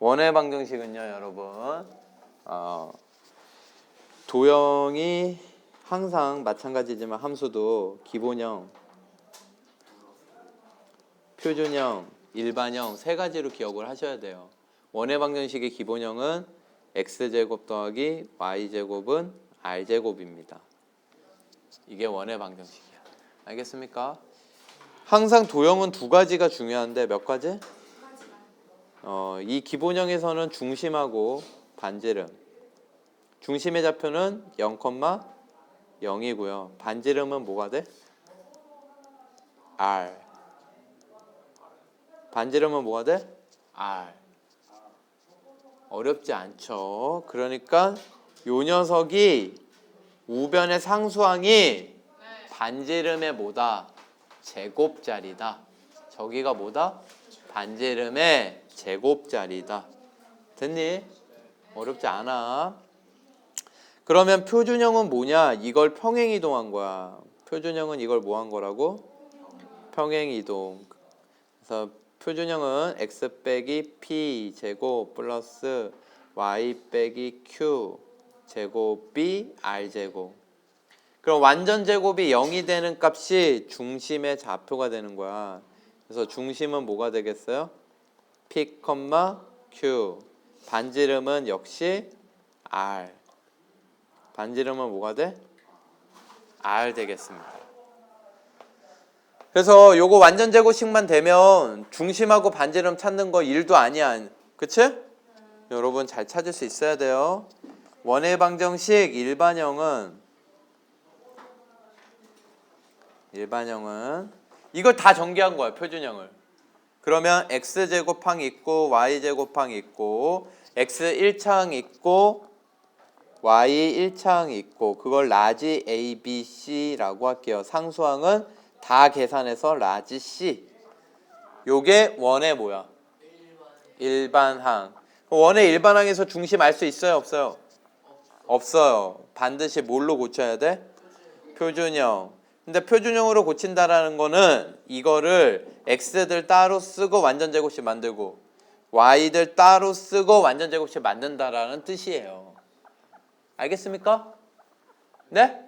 원의 방정식은요, 여러분. 어, 도형이 항상 마찬가지지만 함수도 기본형, 표준형, 일반형 세 가지로 기억을 하셔야 돼요. 원의 방정식의 기본형은 x제곱 더하기 y제곱은 r제곱입니다. 이게 원의 방정식이야. 알겠습니까? 항상 도형은 두 가지가 중요한데 몇 가지? 어, 이 기본형에서는 중심하고 반지름. 중심의 좌표는 0,0이고요. 반지름은 뭐가 돼? r. 반지름은 뭐가 돼? r. 어렵지 않죠. 그러니까 요 녀석이 우변의 상수항이 반지름의 뭐다? 제곱자리다. 저기가 뭐다? 반지름의 제곱자리다. 됐니? 어렵지 않아. 그러면 표준형은 뭐냐? 이걸 평행이동한 거야. 표준형은 이걸 뭐 한 거라고? 평행이동. 그래서 표준형은 x 빼기 p 제곱 플러스 y 빼기 q 제곱 b r 제곱. 그럼 완전 제곱이 0이 되는 값이 중심의 좌표가 되는 거야. 그래서 중심은 뭐가 되겠어요? P, q. 반지름은 역시 r. 반지름은 뭐가 돼? r 되겠습니다. 그래서 요거 완전 제곱식만 되면 중심하고 반지름 찾는 거 일도 아니야. 그치? 여러분 잘 찾을 수 있어야 돼요. 원의 방정식 일반형은 일반형은 이걸 다 전개한 거야 표준형을 그러면 x 제곱항 있고 y 제곱항 있고 x 1차항 있고 y 1차항 있고 그걸 라지 a b c라고 할게요. 상수항은 다 계산해서 라지 c. 요게 원의 뭐야 일반항. 원의 일반항에서 중심 알 수 있어요? 없어요? 없어요. 반드시 뭘로 고쳐야 돼? 표준형 근데 표준형으로 고친다라는 거는 이거를 x들 따로 쓰고 완전 제곱식 만들고 y들 따로 쓰고 완전 제곱식 만든다라는 뜻이에요. 알겠습니까? 네?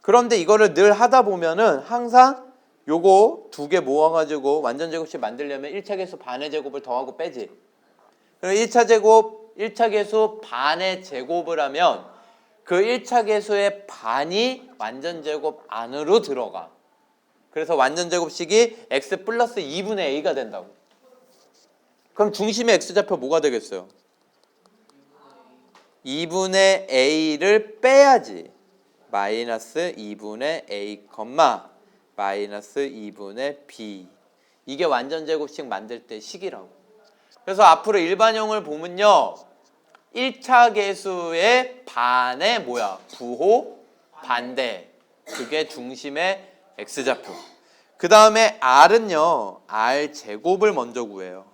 그런데 이거를 늘 하다 보면은 항상 요거 두 개 모아가지고 완전 제곱식 만들려면 1차 계수 반의 제곱을 더하고 빼지. 그럼 1차 제곱, 1차 계수 반의 제곱을 하면 그 1차 계수의 반이 완전 제곱 안으로 들어가. 그래서 완전 제곱식이 x 플러스 2분의 a가 된다고. 그럼 중심의 x좌표 뭐가 되겠어요? 2분의 a를 빼야지. 마이너스 2분의 a, 마이너스 2분의 b. 이게 완전 제곱식 만들 때 식이라고. 그래서 앞으로 일반형을 보면요. 1차 계수의 반의 뭐야? 부호 반대. 그게 중심의 x좌표. 그 다음에 r은요. r 제곱을 먼저 구해요.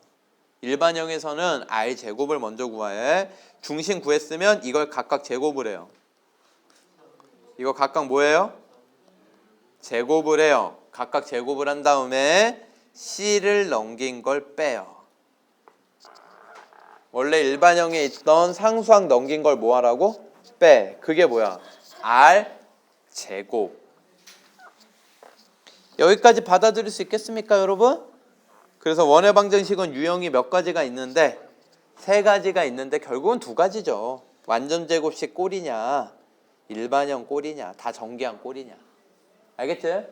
일반형에서는 r 제곱을 먼저 구해. 중심 구했으면 이걸 각각 제곱을 해요. 이거 각각 뭐예요? 제곱을 해요. 각각 제곱을 한 다음에 c를 넘긴 걸 빼요. 원래 일반형에 있던 상수항 넘긴 걸 뭐 하라고? 빼. 그게 뭐야? r 제곱. 여기까지 받아들일 수 있겠습니까, 여러분? 그래서 원의 방정식은 유형이 몇 가지가 있는데 세 가지가 있는데 결국은 두 가지죠. 완전 제곱식 꼴이냐, 일반형 꼴이냐, 다 전개한 꼴이냐. 알겠지?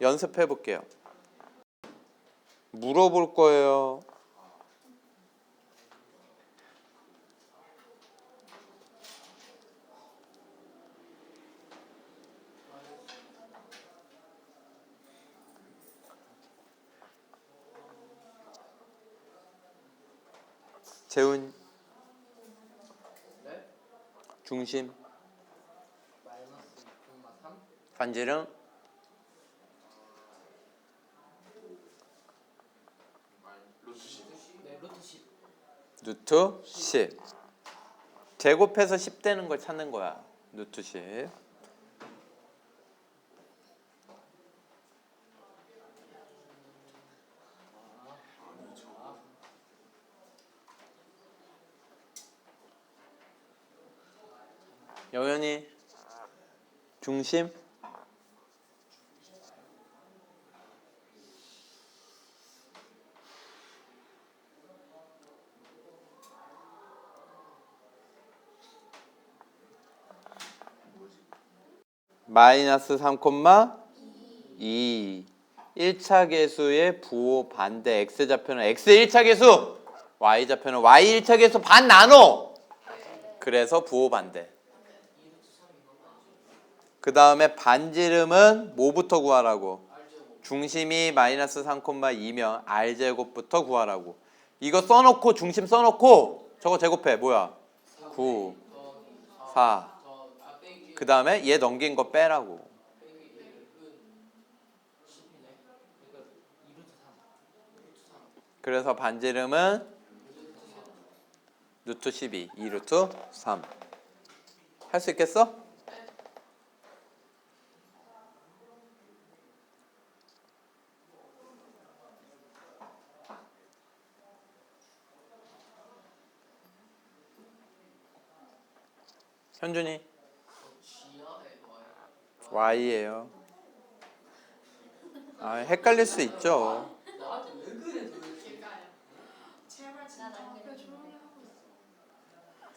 연습해 볼게요. 물어볼 거예요. 재훈. 네? 중심. 마이너스 2,3 반지름. 네 루트 10 루트 10 제곱해서 10 되는 걸 찾는 거야 루트 10 영현이? 중심? 마이너스 3,2 1차 계수의 부호 반대 x좌표는 x 1차 계수! Y좌표는 y 1차 계수 반 나눠 그래서 부호 반대 그 다음에 반지름은 뭐부터 구하라고? 중심이 마이너스 3,2면 r제곱부터 구하라고. 이거 써놓고 중심 써놓고 저거 제곱해. 뭐야? 9 4저 앞빼기 그 다음에 얘 넘긴 거 빼라고. 빼기 1은 10이네 2루트 3 루트 3 그래서 반지름은 루트 12 2루트 3 할 수 있겠어? 현준이 Y예요. 아 헷갈릴 수 있죠.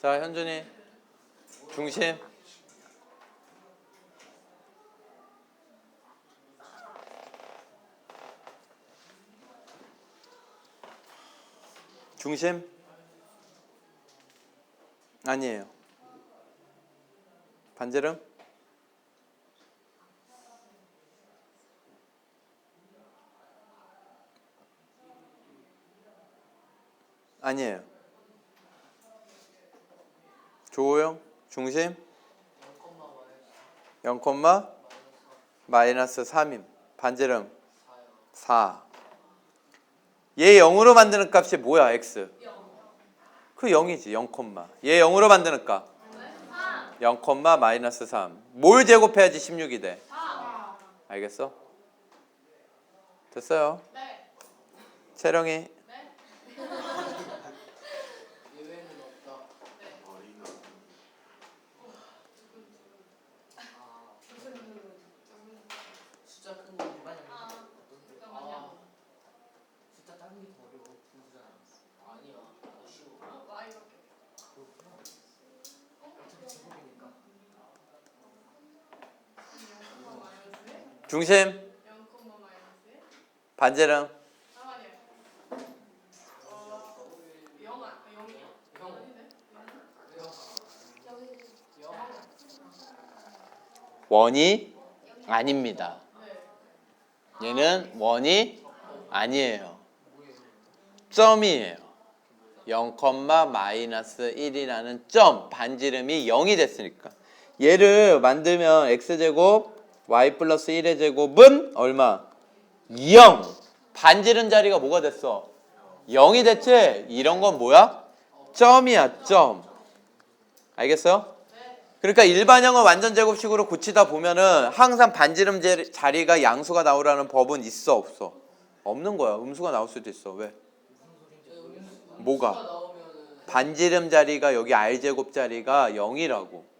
자 현준이 중심 중심 아니에요. 반지름? 아니에요. 조호영? 중심? 0, 마이너스 3임. 반지름? 4. 얘 0으로 만드는 값이 뭐야 x? 그 0이지 0, 얘 0으로 만드는 값 0, 마이너스 3. 뭘 제곱해야지 16이 돼? 알겠어? 됐어요. 네. 채령이 예외는 없다 아 숫자 큰 거 일반이 아, 어떤데? 잠깐만요. 아 숫자 작은 게더 어려워 분수잖아 아니야 더 쉬워 와이밖에. 그렇구나 어차피 제곱이니까 중심 0, 마이너스. 반지름 잠깐만요. 어, 0 아, 0이요? 영. 아닌데? 영 원이 아닙니다. 네. 얘는 원이 아니에요. 점이에요. 0, 마이너스 1이라는 점 반지름이 0이 됐으니까 얘를 만들면 x제곱 y 플러스 1의 제곱은 얼마? 0 반지름 자리가 뭐가 됐어? 0이 됐지? 이런 건 뭐야? 점이야 점 알겠어요? 그러니까 일반형은 완전 제곱식으로 고치다 보면은 항상 반지름 제- 자리가 양수가 나오라는 법은 있어 없어? 없는 거야. 음수가 나올 수도 있어. 왜? 뭐가? 반지름 자리가 여기 r 제곱 자리가 0이라고.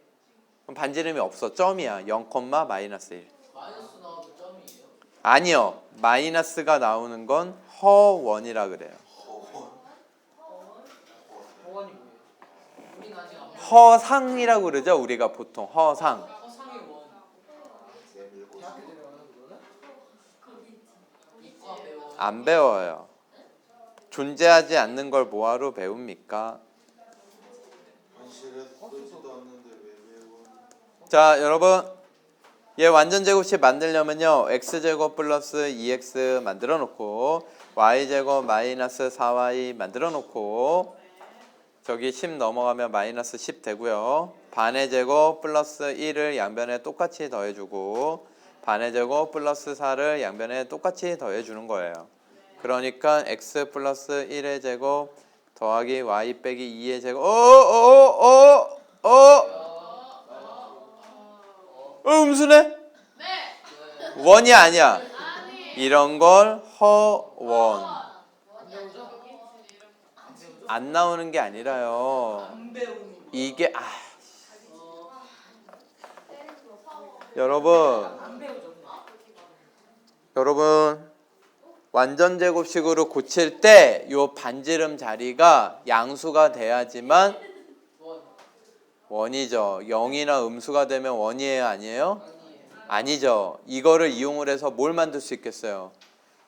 그럼 반지름이 없어. 점이야. 0, 마이너스 1. 마이너스 나와도 점이에요 아니요. 마이너스가 나오는 건 허원이라 그래요. 허원이 뭐예요? 우린 아직 안 허상이라고 그러죠. 우리가 보통 허상. 허상의 원 대학교 들어가는 그거는? 이과 배워 안 배워요. 존재하지 않는 걸 뭐하러 배웁니까? 자, 여러분. 얘 완전 제곱식 만들려면요. x제곱 플러스 2x 만들어 놓고 y제곱 마이너스 4y 만들어 놓고 저기 10 넘어가면 마이너스 10 되고요. 반의 제곱 플러스 1을 양변에 똑같이 더해주고 반의 제곱 플러스 4를 양변에 똑같이 더해주는 거예요. 그러니까 x 플러스 1의 제곱 더하기 y 빼기 2의 제곱 어어어어 어, 음수네? 네. 원이 아니야. 아니. 이런 걸 허원. 안 나오는 게 아니라요. 이게 아어 여러분. 여러분 완전 제곱식으로 고칠 때 요 반지름 자리가 양수가 돼야지만 원. 원이죠. 0이나 음수가 되면 원이에요, 아니에요? 아니죠. 이거를 이용을 해서 뭘 만들 수 있겠어요?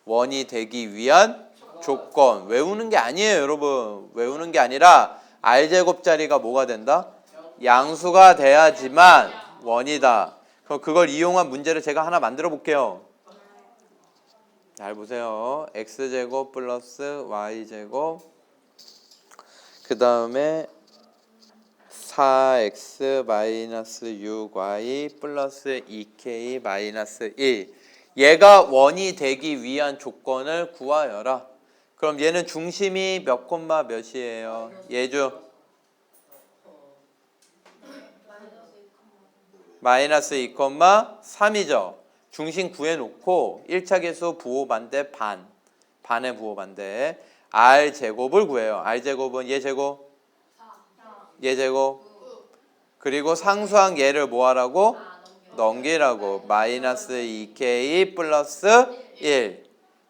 원이 되기 위한 조건. 외우는 게 아니에요, 여러분. 외우는 게 아니라 r 제곱 자리가 뭐가 된다? 양수가 돼야지만 원이다. 그럼 그걸 이용한 문제를 제가 하나 만들어 볼게요. 잘 보세요. x 제곱 플러스 y 제곱 그 다음에 4x 마이너스 6y 플러스 2k 마이너스 1 얘가 원이 되기 위한 조건을 구하여라. 그럼 얘는 중심이 몇 콤마 몇이에요? 예주 마이너스 2 콤마 3이죠. 중심 구해놓고 1차 계수 부호 반대 반 반의 부호 반대 r 제곱을 구해요. r 제곱은 얘 제곱 얘 제곱 그리고 상수항 얘를 뭐 하라고? 넘기라고 마이너스 2k 플러스 1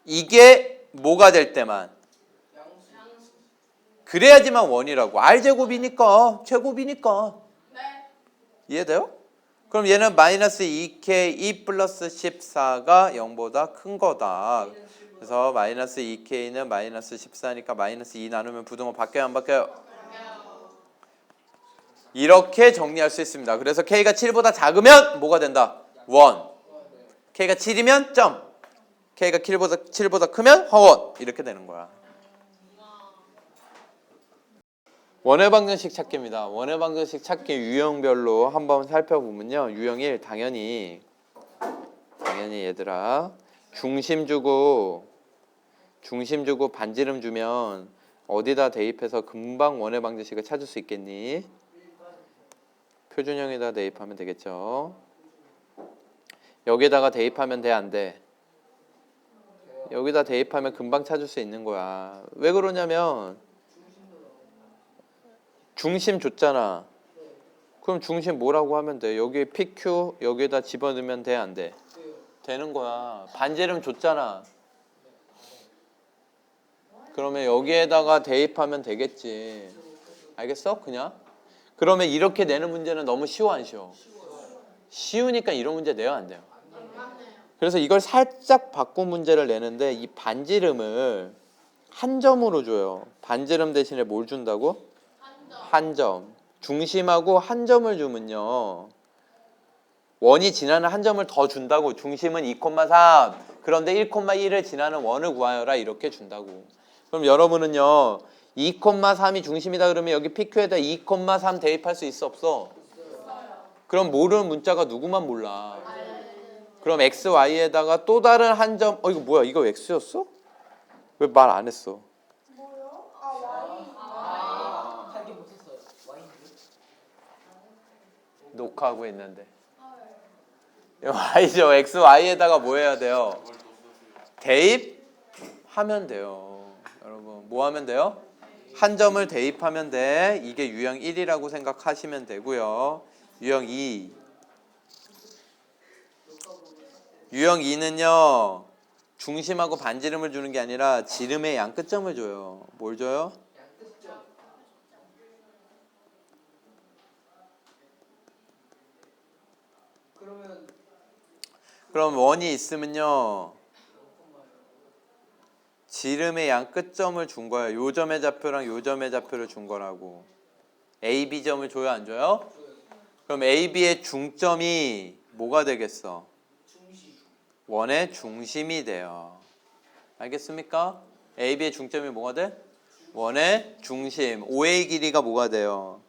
이게 뭐가 될 때만. 그래야지만 원이라고 r 제곱이니까 제곱이니까 네. 이해돼요? 그럼 얘는 마이너스 2k 2 플러스 14가 0보다 큰 거다 그래서 마이너스 2k는 마이너스 14니까 마이너스 2 나누면 부등호 바뀌어요 안 바뀌어요? 이렇게 정리할 수 있습니다. 그래서 k가 7보다 작으면 뭐가 된다? 원. k가 7이면 점. k가 7보다 7보다 크면 허원. 이렇게 되는 거야. 원의 방정식 찾기입니다. 원의 방정식 찾기 유형별로 한번 살펴보면요. 유형 1 당연히 당연히 얘들아 중심 주고 중심 주고 반지름 주면 어디다 대입해서 금방 원의 방정식을 찾을 수 있겠니? 표준형에다 대입하면 되겠죠. 여기다가 대입하면 돼, 안 돼? 여기다 대입하면 금방 찾을 수 있는 거야. 왜 그러냐면 중심 줬잖아. 그럼 중심 뭐라고 하면 돼? 여기 PQ 여기다 집어넣으면 돼, 안 돼? 되는 거야. 반지름 줬잖아. 그러면 여기에다가 대입하면 되겠지. 알겠어? 그냥? 그러면 이렇게 내는 문제는 너무 쉬워 안 쉬워? 쉬우니까 이런 문제 내야 안 돼요. 그래서 이걸 살짝 바꾼 문제를 내는데 이 반지름을 한 점으로 줘요. 반지름 대신에 뭘 준다고? 한 점. 중심하고 한 점을 주면요. 원이 지나는 한 점을 더 준다고. 중심은 2,3. 그런데 1,1을 지나는 원을 구하여라 이렇게 준다고. 그럼 여러분은요. 2,3이 중심이다 그러면 여기 PQ에다 2,3 대입할 수 있어 없어? 그럼 모르는 문자가 누구만 몰라. 그럼 x, y에다가 또 다른 한 점. 어 이거 뭐야? 이거 x였어? 왜 말 안 했어? 녹화하고 있는데. y죠. x, y에다가 뭐 해야 돼요? 대입하면 돼요. 여러분 뭐 하면 돼요? 한 점을 대입하면 돼. 이게 유형 1이라고 생각하시면 되고요. 유형 2. 유형 2는요. 중심하고 반지름을 주는 게 아니라 지름의 양 끝점을 줘요. 뭘 줘요? 그럼 원이 있으면요. 지름의 양 끝점을 준 거야. 요 점의 좌표랑 요 점의 좌표를 준 거라고. A, B 점을 줘요, 안 줘요? 그럼 A, B의 중점이 뭐가 되겠어? 원의 중심이 돼요. 알겠습니까? A, B의 중점이 뭐가 돼? 원의 중심. OA 길이가 뭐가 돼요?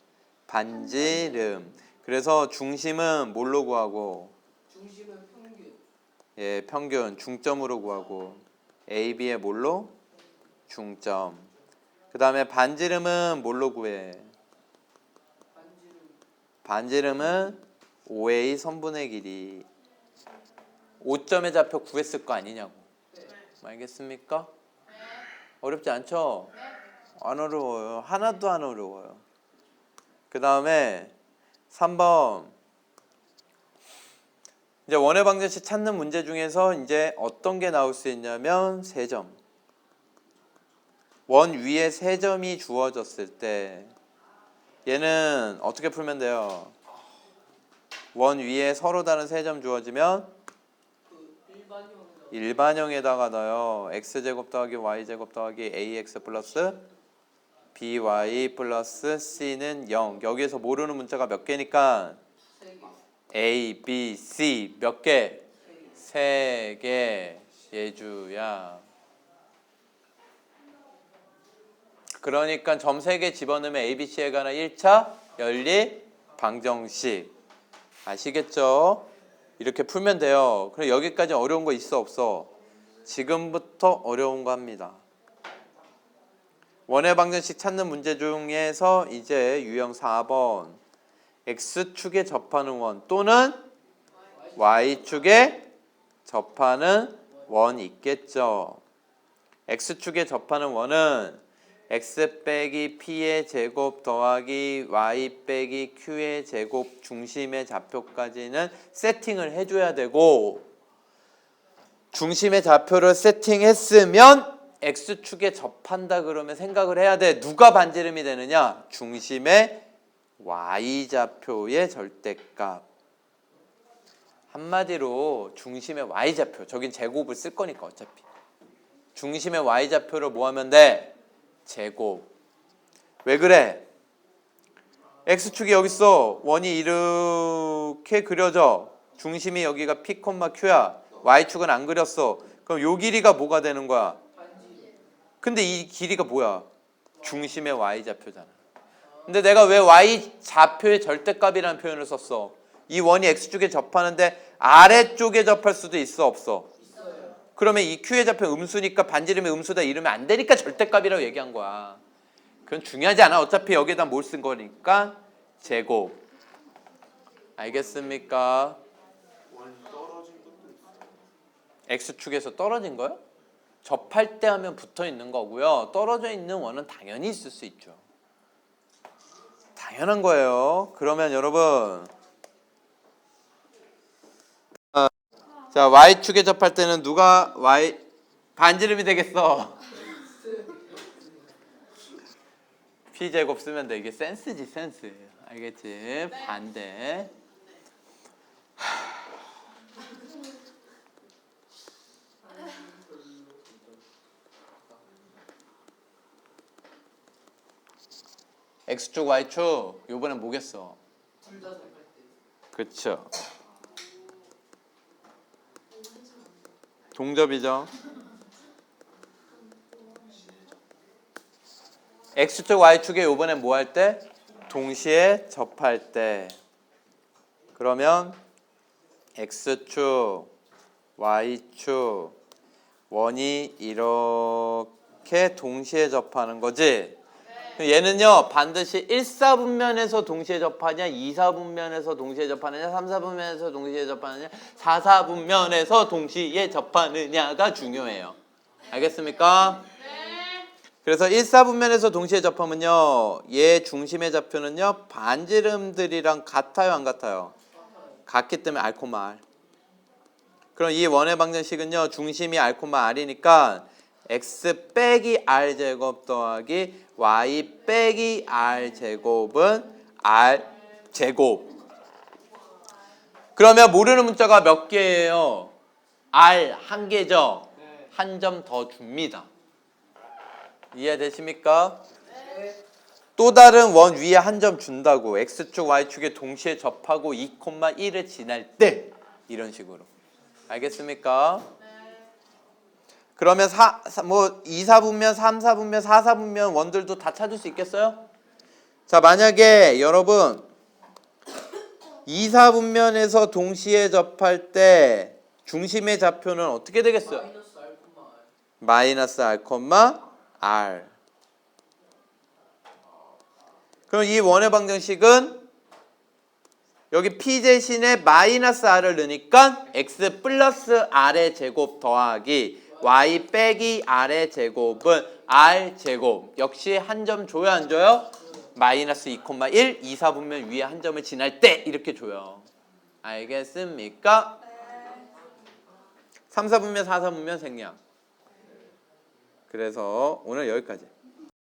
반지름. 그래서 중심은 뭘로 구하고? 중심은 평균. 예, 평균 중점으로 구하고 A, B의 뭘로? 중점. 그 다음에 반지름은 뭘로 구해? 반지름. 반지름은 OA 선분의 길이. 5점의 좌표 구했을 거 아니냐고. 알겠습니까? 어렵지 않죠? 안 어려워요. 하나도 안 어려워요. 그 다음에 3번 이제 원의 방정식 찾는 문제 중에서 이제 어떤 게 나올 수 있냐면 세 점. 원 위에 세 점이 주어졌을 때 얘는 어떻게 풀면 돼요? 원 위에 서로 다른 세 점 주어지면 그 일반형 일반형에다가 넣어요. x제곱 더하기 y제곱 더하기 ax 플러스 by 플러스 c는 0. 여기에서 모르는 문자가 몇 개니까 a, b, c 몇 개? 세 개. 예주야. 그러니까 점 세 개 집어넣으면 a, b, c에 관한 1차 연리 방정식. 아시겠죠? 이렇게 풀면 돼요. 그럼 여기까지 어려운 거 있어 없어? 지금부터 어려운 거 합니다. 원의 방정식 찾는 문제 중에서 이제 유형 4번 x축에 접하는 원 또는 y축에 접하는 원이 있겠죠. x축에 접하는 원은 x 빼기 p의 제곱 더하기 y 빼기 q의 제곱 중심의 좌표까지는 세팅을 해줘야 되고 중심의 좌표를 세팅했으면 x축에 접한다 그러면 생각을 해야 돼. 누가 반지름이 되느냐? 중심의 y좌표의 절대값. 한마디로 중심의 y좌표. 저긴 제곱을 쓸 거니까 어차피. 중심의 y좌표를 뭐 하면 돼? 제곱. 왜 그래? x축이 여기 있어. 원이 이렇게 그려져. 중심이 여기가 p, q야. y축은 안 그렸어. 그럼 요 길이가 뭐가 되는 거야? 근데 이 길이가 뭐야? 중심의 y좌표잖아. 근데 내가 왜 y좌표의 절대값이라는 표현을 썼어? 이 원이 x축에 접하는데 아래쪽에 접할 수도 있어 없어? 그러면 이 q의 좌표 음수니까 반지름의 음수다 이러면 안 되니까 절대값이라고 얘기한 거야. 그건 중요하지 않아. 어차피 여기에다 뭘 쓴 거니까 제곱. 알겠습니까? x축에서 떨어진 거요? 접할 때 하면 붙어 있는 거고요. 떨어져 있는 원은 당연히 있을 수 있죠. 당연한 거예요. 그러면 여러분 아, 자 y축에 접할 때는 누가 y 반지름이 되겠어? p 제곱 쓰면 돼. 이게 센스지 센스. 알겠지? 반대. X축 y축 요번엔 뭐겠어? 그쵸. 동접이죠. x축 y축에 요번엔 뭐 할 때? 동시에 접할 때. 그러면 x축 y축 원이 이렇게 동시에 접하는 거지. 얘는요 반드시 1사분면에서 동시에 접하냐 2사분면에서 동시에 접하느냐 3사분면에서 동시에 접하느냐 4사분면에서 동시에 접하느냐가 중요해요 알겠습니까? 네. 그래서 1사분면에서 동시에 접하면요 얘 중심의 좌표는요 반지름들이랑 같아요 안 같아요? 같기 때문에 알코마 R 그럼 이 원의 방정식은요 중심이 알코마 R이니까 x 빼기 r 제곱 더하기 y 빼기 r 제곱은 r 제곱. 그러면 모르는 문자가 몇 개예요? r 한 개죠. 네. 한점 더 줍니다. 이해되십니까? 네. 또 다른 원 위에 한 점 준다고 x축 y축에 동시에 접하고 2,1을 지날 때 이런 식으로 알겠습니까? 그러면 4, 뭐 2, 4분면, 3, 4분면, 4, 4분면 원들도 다 찾을 수 있겠어요? 자 만약에 여러분 2, 4분면에서 동시에 접할 때 중심의 좌표는 어떻게 되겠어요? 마이너스 r, r. 그럼 이 원의 방정식은 여기 p 대신에 마이너스 r을 넣으니까 x 플러스 r의 제곱 더하기 y 빼기 r의 제곱은 r 제곱. 역시 한 점 줘요 안 줘요? 마이너스 2,1 2, 4분면 위에 한 점을 지날 때 이렇게 줘요. 알겠습니까? 3, 4분면 4, 4분면 생략. 그래서 오늘 여기까지.